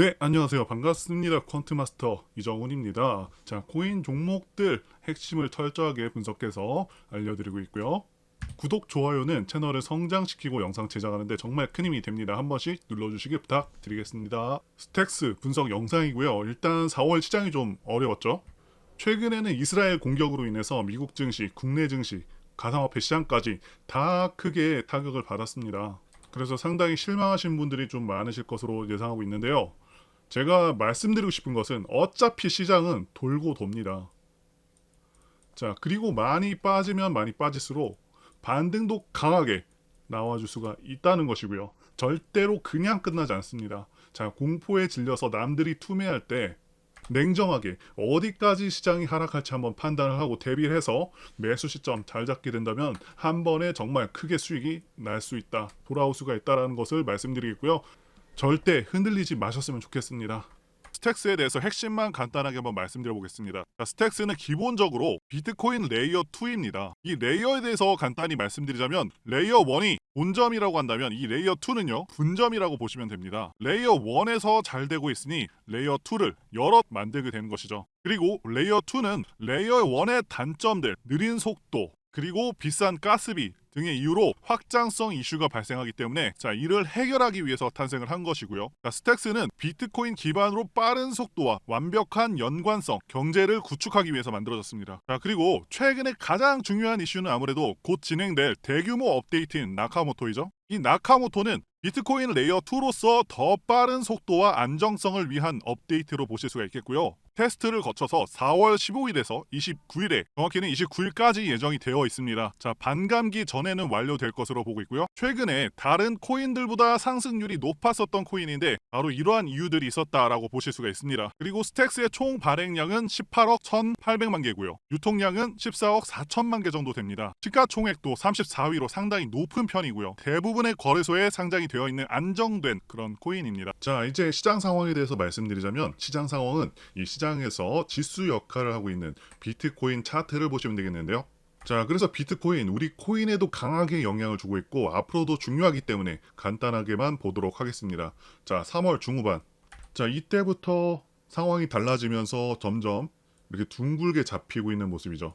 네, 안녕하세요. 반갑습니다. 퀀트 마스터 이정훈입니다. 자, 코인 종목들 핵심을 철저하게 분석해서 알려드리고 있고요. 구독, 좋아요는 채널을 성장시키고 영상 제작하는데 정말 큰 힘이 됩니다. 한 번씩 눌러주시기 부탁드리겠습니다. 스택스 분석 영상이고요. 일단 4월 시장이 좀 어려웠죠. 최근에는 이스라엘 공격으로 인해서 미국 증시, 국내 증시, 가상화폐 시장까지 다 크게 타격을 받았습니다. 그래서 상당히 실망하신 분들이 좀 많으실 것으로 예상하고 있는데요. 제가 말씀드리고 싶은 것은 어차피 시장은 돌고 돕니다. 자, 그리고 많이 빠지면 많이 빠질수록 반등도 강하게 나와줄 수가 있다는 것이고요. 절대로 그냥 끝나지 않습니다. 자, 공포에 질려서 남들이 투매할 때 냉정하게 어디까지 시장이 하락할지 한번 판단을 하고 대비를 해서 매수 시점 잘 잡게 된다면 한 번에 정말 크게 수익이 날 수 있다, 돌아올 수가 있다라는 것을 말씀드리겠고요. 절대 흔들리지 마셨으면 좋겠습니다. 스택스에 대해서 핵심만 간단하게 한번 말씀드려 보겠습니다. 자, 스택스는 기본적으로 비트코인 레이어 2입니다. 이 레이어에 대해서 간단히 말씀드리자면 레이어 1이 본점이라고 한다면 이 레이어 2는요 분점이라고 보시면 됩니다. 레이어 1에서 잘 되고 있으니 레이어 2를 여러 만들게 되는 것이죠. 그리고 레이어 2는 레이어 1의 단점들, 느린 속도, 그리고 비싼 가스비 등의 이유로 확장성 이슈가 발생하기 때문에 자 이를 해결하기 위해서 탄생을 한 것이고요. 자, 스택스는 비트코인 기반으로 빠른 속도와 완벽한 연관성, 경제를 구축하기 위해서 만들어졌습니다. 자 그리고 최근에 가장 중요한 이슈는 아무래도 곧 진행될 대규모 업데이트인 나카모토이죠. 이 나카모토는 비트코인 레이어 2로서 더 빠른 속도와 안정성을 위한 업데이트로 보실 수가 있겠고요. 테스트를 거쳐서 4월 15일에서 29일에 정확히는 29일까지 예정이 되어 있습니다. 자, 반감기 전에는 완료될 것으로 보고 있고요. 최근에 다른 코인들보다 상승률이 높았었던 코인인데 바로 이러한 이유들이 있었다라고 보실 수가 있습니다. 그리고 스택스의 총 발행량은 18억 1,800만 개고요. 유통량은 14억 4천만 개 정도 됩니다. 시가총액도 34위로 상당히 높은 편이고요. 대부분 의 거래소에 상장이 되어 있는 안정된 그런 코인입니다. 자, 이제 시장 상황에 대해서 말씀드리자면 시장 상황은 이 시장에서 지수 역할을 하고 있는 비트코인 차트를 보시면 되겠는데요. 자, 그래서 비트코인 우리 코인에도 강하게 영향을 주고 있고 앞으로도 중요하기 때문에 간단하게만 보도록 하겠습니다. 자, 3월 중후반. 자, 이때부터 상황이 달라지면서 점점 이렇게 둥글게 잡히고 있는 모습이죠.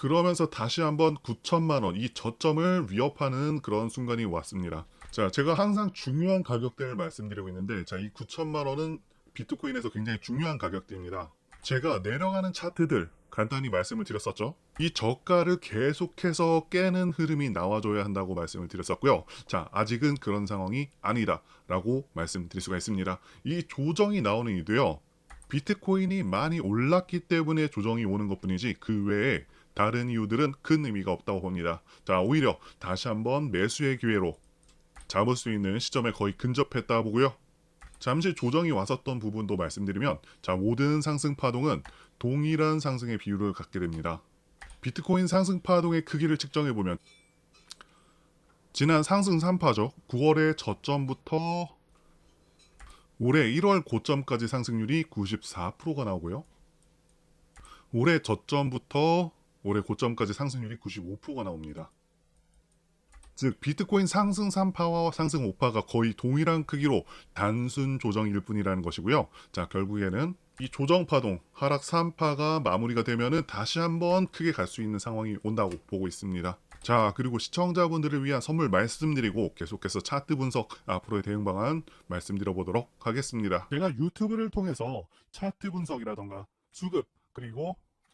그러면서 다시 한번 9천만 원 이 저점을 위협하는 그런 순간이 왔습니다. 자, 제가 항상 중요한 가격대를 말씀드리고 있는데 자, 이 9천만 원은 비트코인에서 굉장히 중요한 가격대입니다. 제가 내려가는 차트들 간단히 말씀을 드렸었죠. 이 저가를 계속해서 깨는 흐름이 나와줘야 한다고 말씀을 드렸었고요. 자, 아직은 그런 상황이 아니다라고 말씀드릴 수가 있습니다. 이 조정이 나오는 이유도요. 비트코인이 많이 올랐기 때문에 조정이 오는 것 뿐이지 그 외에 다른 이유들은 큰 의미가 없다고 봅니다. 자, 오히려 다시 한번 매수의 기회로 잡을 수 있는 시점에 거의 근접했다 보고요. 잠시 조정이 왔었던 부분도 말씀드리면 자 모든 상승 파동은 동일한 상승의 비율을 갖게 됩니다. 비트코인 상승 파동의 크기를 측정해 보면 지난 상승 3파죠. 9월의 저점부터 올해 1월 고점까지 상승률이 94%가 나오고요. 올해 저점부터 올해 고점까지 상승률이 95%가 나옵니다. 즉 비트코인 상승 3파와 상승 5파가 거의 동일한 크기로 단순 조정일 뿐이라는 것이고요. 자 결국에는 이 조정 파동 하락 3파가 마무리가 되면은 다시 한번 크게 갈 수 있는 상황이 온다고 보고 있습니다. 자 그리고 시청자분들을 위한 선물 말씀드리고 계속해서 차트 분석 앞으로의 대응 방안 말씀드려 보도록 하겠습니다. 제가 유튜브를 통해서 차트 분석이라던가 수급 그리고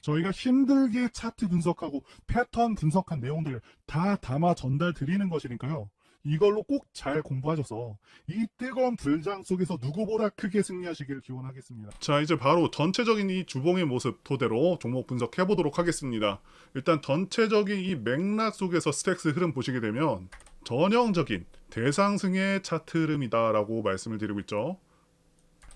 저희가 힘들게 차트 분석하고 패턴 분석한 내용들을 다 담아 전달 드리는 것이니까요. 이걸로 꼭 잘 공부하셔서 이 뜨거운 불장 속에서 누구보다 크게 승리하시길 기원하겠습니다. 자, 이제 바로 전체적인 이 주봉의 모습 토대로 종목 분석해 보도록 하겠습니다. 일단 전체적인 이 맥락 속에서 스택스 흐름 보시게 되면 전형적인 대상승의 차트 흐름이다라고 말씀을 드리고 있죠.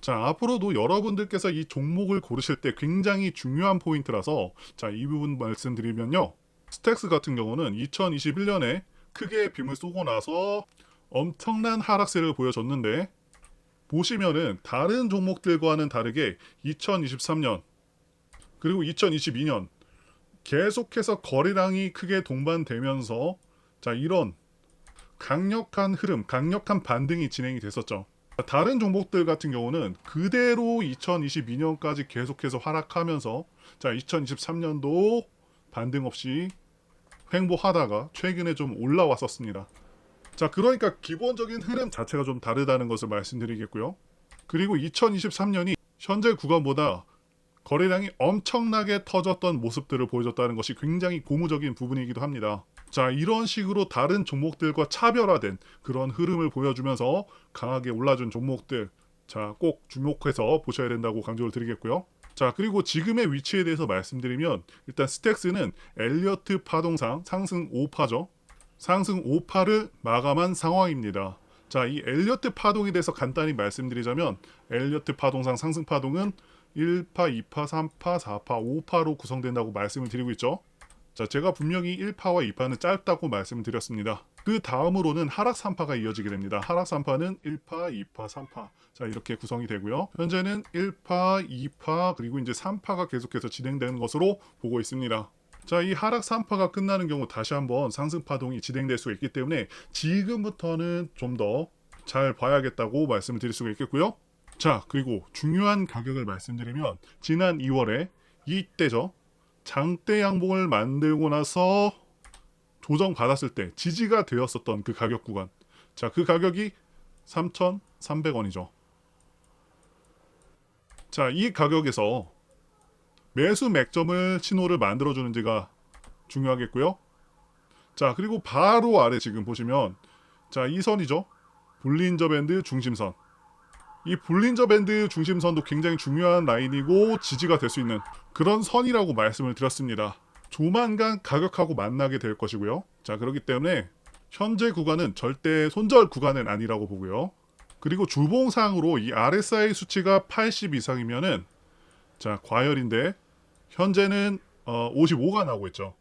자, 앞으로도 여러분들께서 이 종목을 고르실 때 굉장히 중요한 포인트라서 자, 이 부분 말씀드리면요. 스택스 같은 경우는 2021년에 크게 빔을 쏘고 나서 엄청난 하락세를 보여줬는데 보시면은 다른 종목들과는 다르게 2023년 그리고 2022년 계속해서 거래량이 크게 동반되면서 자, 이런 강력한 흐름, 강력한 반등이 진행이 됐었죠. 다른 종목들 같은 경우는 그대로 2022년까지 계속해서 하락하면서 자 2023년도 반등 없이 횡보하다가 최근에 좀 올라왔었습니다. 자 그러니까 기본적인 흐름 자체가 좀 다르다는 것을 말씀드리겠고요. 그리고 2023년이 현재 구간보다 거래량이 엄청나게 터졌던 모습들을 보여줬다는 것이 굉장히 고무적인 부분이기도 합니다. 자, 이런 식으로 다른 종목들과 차별화된 그런 흐름을 보여주면서 강하게 올라준 종목들, 자, 꼭 주목해서 보셔야 된다고 강조를 드리겠고요. 자, 그리고 지금의 위치에 대해서 말씀드리면 일단 스택스는 엘리어트 파동상 상승 5파죠. 상승 5파를 마감한 상황입니다. 자, 이 엘리어트 파동에 대해서 간단히 말씀드리자면 엘리어트 파동상 상승 파동은 1파, 2파, 3파, 4파, 5파로 구성된다고 말씀을 드리고 있죠. 자, 제가 분명히 1파와 2파는 짧다고 말씀을 드렸습니다. 그 다음으로는 하락 3파가 이어지게 됩니다. 하락 3파는 1파, 2파, 3파. 자, 이렇게 구성이 되고요. 현재는 1파, 2파, 그리고 이제 3파가 계속해서 진행되는 것으로 보고 있습니다. 자, 이 하락 3파가 끝나는 경우 다시 한번 상승 파동이 진행될 수 있기 때문에 지금부터는 좀 더 잘 봐야겠다고 말씀을 드릴 수가 있겠고요. 자, 그리고 중요한 가격을 말씀드리면 지난 2월에 이때죠. 장대 양봉을 만들고 나서 조정 받았을 때 지지가 되었었던 그 가격 구간. 자, 그 가격이 3,300원이죠. 자, 이 가격에서 매수 맥점을 신호를 만들어 주는지가 중요하겠고요. 자, 그리고 바로 아래 지금 보시면 자, 이 선이죠. 볼린저 밴드 중심선. 이 볼린저 밴드 중심선도 굉장히 중요한 라인이고 지지가 될 수 있는 그런 선이라고 말씀을 드렸습니다. 조만간 가격하고 만나게 될 것이고요. 자, 그렇기 때문에 현재 구간은 절대 손절 구간은 아니라고 보고요. 그리고 주봉상으로 이 RSI 수치가 80 이상이면은 자, 과열인데 현재는 어, 55가 나오고 있죠.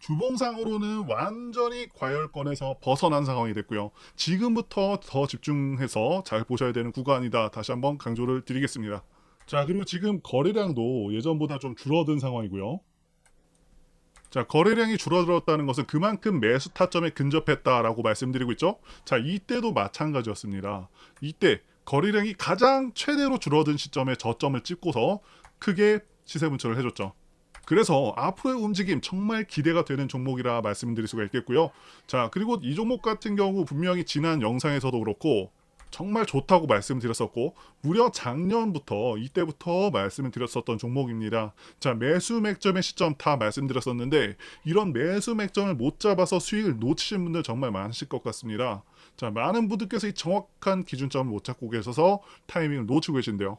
주봉상으로는 완전히 과열권에서 벗어난 상황이 됐고요. 지금부터 더 집중해서 잘 보셔야 되는 구간이다. 다시 한번 강조를 드리겠습니다. 자, 그리고 지금 거래량도 예전보다 좀 줄어든 상황이고요. 자, 거래량이 줄어들었다는 것은 그만큼 매수 타점에 근접했다라고 말씀드리고 있죠. 자, 이때도 마찬가지였습니다. 이때 거래량이 가장 최대로 줄어든 시점에 저점을 찍고서 크게 시세 분출을 해줬죠. 그래서 앞으로의 움직임 정말 기대가 되는 종목이라 말씀드릴 수가 있겠고요. 자, 그리고 이 종목 같은 경우 분명히 지난 영상에서도 그렇고 정말 좋다고 말씀드렸었고 무려 작년부터 이때부터 말씀을 드렸었던 종목입니다. 자 매수 맥점의 시점 다 말씀드렸었는데 이런 매수 맥점을 못 잡아서 수익을 놓치신 분들 정말 많으실 것 같습니다. 자 많은 분들께서 이 정확한 기준점을 못 잡고 계셔서 타이밍을 놓치고 계신데요.